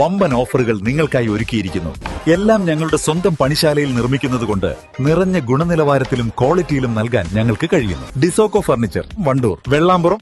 വമ്പൻ ഓഫറുകൾ നിങ്ങൾക്കായി ഒരുക്കിയിരിക്കുന്നു. എല്ലാം ഞങ്ങളുടെ സ്വന്തം പണിശാലയിൽ നിർമ്മിക്കുന്നതുകൊണ്ട് നിറഞ്ഞ ഗുണനിലവാരത്തിലും ക്വാളിറ്റിയിലും നൽകാൻ ഞങ്ങൾക്ക് കഴിയുന്നു. ഡിസോക്കോ ഫർണിച്ചർ വണ്ടൂർ വെള്ളാമ്പുറം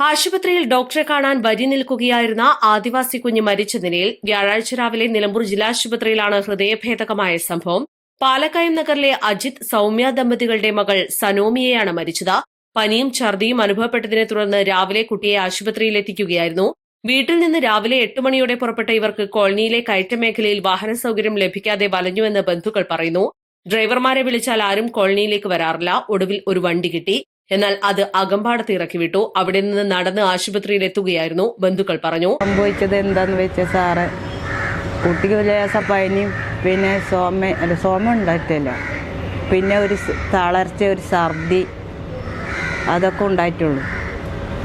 ആശുപത്രിയിൽ ഡോക്ടറെ കാണാൻ വരി നിൽക്കുകയായിരുന്ന ആദിവാസി കുഞ്ഞ് മരിച്ച നിലയിൽ വ്യാഴാഴ്ച രാവിലെ നിലമ്പൂർ ജില്ലാശുപത്രിയിലാണ് ഹൃദയഭേദകമായ സംഭവം. പാലക്കയം നഗറിലെ അജിത് സൌമ്യ ദമ്പതികളുടെ മകൾ സനോമിയയാണ് മരിച്ചത്. പനിയും ഛർദിയും അനുഭവപ്പെട്ടതിനെ തുടർന്ന് രാവിലെ കുട്ടിയെ ആശുപത്രിയിൽ എത്തിക്കുകയായിരുന്നു വീട്ടിൽ നിന്ന് രാവിലെ എട്ട് മണിയോടെ പുറപ്പെട്ട ഇവർക്ക് കോളനിയിലെ കയറ്റ മേഖലയിൽ വാഹന സൗകര്യം ലഭിക്കാതെ വലഞ്ഞുവെന്ന് ബന്ധുക്കൾ പറയുന്നു. ഡ്രൈവർമാരെ വിളിച്ചാൽ ആരും കോളനിയിലേക്ക് വരാറില്ല. ഒടുവിൽ ഒരു വണ്ടി കിട്ടി. എന്നാൽ അത് അകമ്പാടത്ത് ഇറക്കി വിട്ടു. അവിടെ നിന്ന് നടന്ന് ആശുപത്രിയിൽ എത്തുകയായിരുന്നു ബന്ധുക്കൾ പറഞ്ഞു. സംഭവിച്ചത് എന്താന്ന് വെച്ചാൽ സാറ് കുട്ടിക്ക് ലേസ പനിയും പിന്നെ സോമ അല്ല സോമ ഉണ്ടായിട്ടില്ല. പിന്നെ ഒരു തളർച്ച ഒരു ഛർദി അതൊക്കെ ഉണ്ടായിട്ടുള്ളൂ.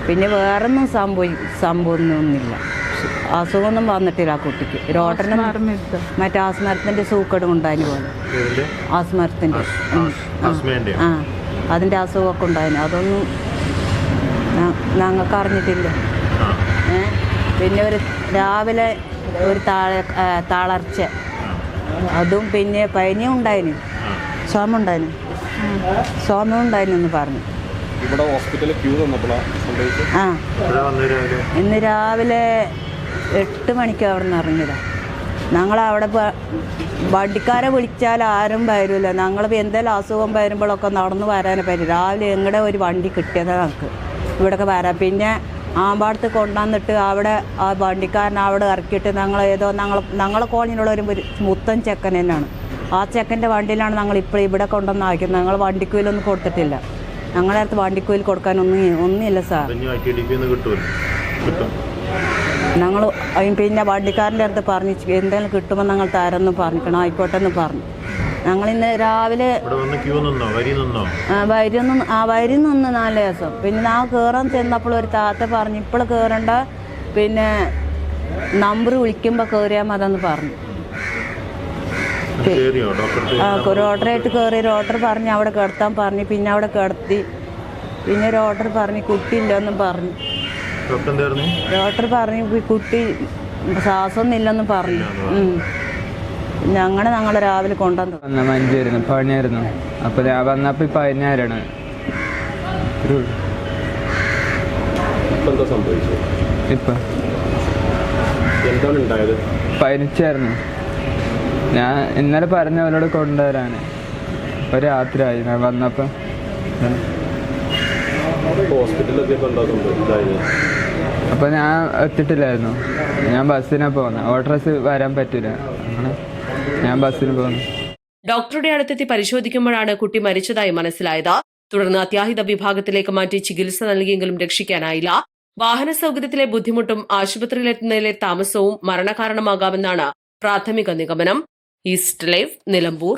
പിന്നെ വേറൊന്നും സംഭവി സംഭവമൊന്നുമില്ല. അസുഖമൊന്നും വന്നിട്ടില്ല ആ കുട്ടിക്ക്. രോട്ടനും മറ്റേ ആസ്മരത്തിന്റെ സൂക്കടും ഉണ്ടായതിന് പോലെ. ആസ്മരത്തിന്റെ ആസ്മരത്തിന്റെ. ആ. അതിന്റെ അതിന്റെ അസുഖമൊക്കെ ഉണ്ടായിരുന്നു അതൊന്നും ഞങ്ങൾക്ക് അറിഞ്ഞിട്ടില്ല ഏ? പിന്നെ ഒരു രാവിലെ ഒരു താഴെ തളർച്ച. അതും പിന്നെ പനിയും ഉണ്ടായിന്. സ്വാമുണ്ടായിന് ഉണ്ടായിരുന്നു സോമ ഉണ്ടായിരുന്നു എന്ന് പറഞ്ഞു. ഇവിടെ ഹോസ്പിറ്റലിൽ ക്യൂ ആ. ഇന്ന് രാവിലെ എട്ട് മണിക്ക് അവിടെ നിന്ന് ഇറങ്ങിയതാ. ഞങ്ങൾ അവിടെ വണ്ടിക്കാരെ വിളിച്ചാൽ ആരും വരില്ല ഞങ്ങൾ എന്തെങ്കിലും അസുഖം വരുമ്പോഴൊക്കെ നടന്നു വരാനെ പറ്റും. രാവിലെ എങ്ങടെ ഒരു വണ്ടി കിട്ടിയത് ഞങ്ങൾക്ക്. ഇവിടെയൊക്കെ വരാം. പിന്നെ ആമ്പാടത്ത് കൊണ്ടുവന്നിട്ട് അവിടെ ആ വണ്ടിക്കാരൻ അവിടെ ഇറക്കിയിട്ട് ഞങ്ങൾ ഏതോ ഞങ്ങൾ ഞങ്ങളെ കോളിനുള്ള ഒരു ഒരു മുത്തൻ ചെക്കൻ തന്നെയാണ്. ആ ചെക്കന്റെ വണ്ടിയിലാണ് ഞങ്ങൾ ഇപ്പോൾ ഇവിടെ കൊണ്ടുവന്നാക്കിയത് ഞങ്ങൾ വണ്ടിക്കൂലൊന്നും കൊടുത്തിട്ടില്ല. ഞങ്ങളുടെ അടുത്ത് കൊടുക്കാൻ കൊടുക്കാനൊന്നും ഒന്നുമില്ല സാർ. ഞങ്ങൾ പിന്നെ വണ്ടിക്കാരന്റെ അടുത്ത് പറഞ്ഞു എന്തെങ്കിലും കിട്ടുമ്പോൾ ഞങ്ങൾ തരാമെന്ന് പറഞ്ഞിക്കണം ആയിക്കോട്ടെ എന്ന് പറഞ്ഞു. ഞങ്ങൾ ഇന്ന് രാവിലെ വരി നിന്ന്? ആ വരി നിന്ന് നാല് ദിവസം. പിന്നെ ഞാൻ കയറാൻ ചെന്നപ്പോൾ ഒരു താത്ത പറഞ്ഞു ഇപ്പോൾ കയറണ്ട പിന്നെ നമ്പർ വിളിക്കുമ്പോൾ കയറിയാൽ മതെന്ന് പറഞ്ഞു. ഒരു ഓർഡറായിട്ട് കയറി ഒരു ഓർഡർ പറഞ്ഞ് അവിടെ കിടത്താൻ പറഞ്ഞു പിന്നെ അവിടെ കിടത്തി. പിന്നെ ഒരു ഓർഡർ പറഞ്ഞ് കുട്ടിയില്ലെന്നും പറഞ്ഞു. ഡോക്ടർ പറഞ്ഞു "ഈ കുട്ടി ശ്വാസമൊന്നും ഇല്ലെന്ന് പറഞ്ഞു. ഞങ്ങളെ ഞങ്ങൾ രാവിലെ കൊണ്ടുവന്നു വന്ന മഞ്ചായിരുന്നു പണിയായിരുന്നു അപ്പൊ ഞാൻ വന്നപ്പോ ഇപ്പൊ പതിനായിരാണ് ഇപ്പൊ എന്താ സംഭവിച്ചത് ഇപ്പൊ എന്താണ് ഉണ്ടായത് പനിച്ചായിരുന്നു ഞാൻ ഇന്നലെ പറഞ്ഞ അവരോട് കൊണ്ടുവരാൻ ഒരു രാത്രിയായി. ഞാൻ വന്നപ്പോ ഹോസ്പിറ്റലിൽ എത്തിയപ്പോൾ എന്താ അപ്പൊ ഞാൻ എത്തിട്ടില്ലായിരുന്നു. ഞാൻ ബസ്സിനാ പോകുന്നത് ഓട്ടോസ് വരാൻ പറ്റില്ല അങ്ങനെ ഞാൻ ബസ്സിന് പോകുന്നു ഡോക്ടറുടെ അടുത്തെത്തി പരിശോധിക്കുമ്പോഴാണ് കുട്ടി മരിച്ചതായി മനസ്സിലായത്. തുടർന്ന് അത്യാഹിത വിഭാഗത്തിലേക്ക് മാറ്റി ചികിത്സ നൽകിയെങ്കിലും രക്ഷിക്കാനായില്ല. വാഹന സൗകര്യത്തിലെ ബുദ്ധിമുട്ടും ആശുപത്രിയിലെത്തുന്നതിലെ താമസവും മരണകാരണമാകാമെന്നാണ് പ്രാഥമിക നിഗമനം. East live Nilambur.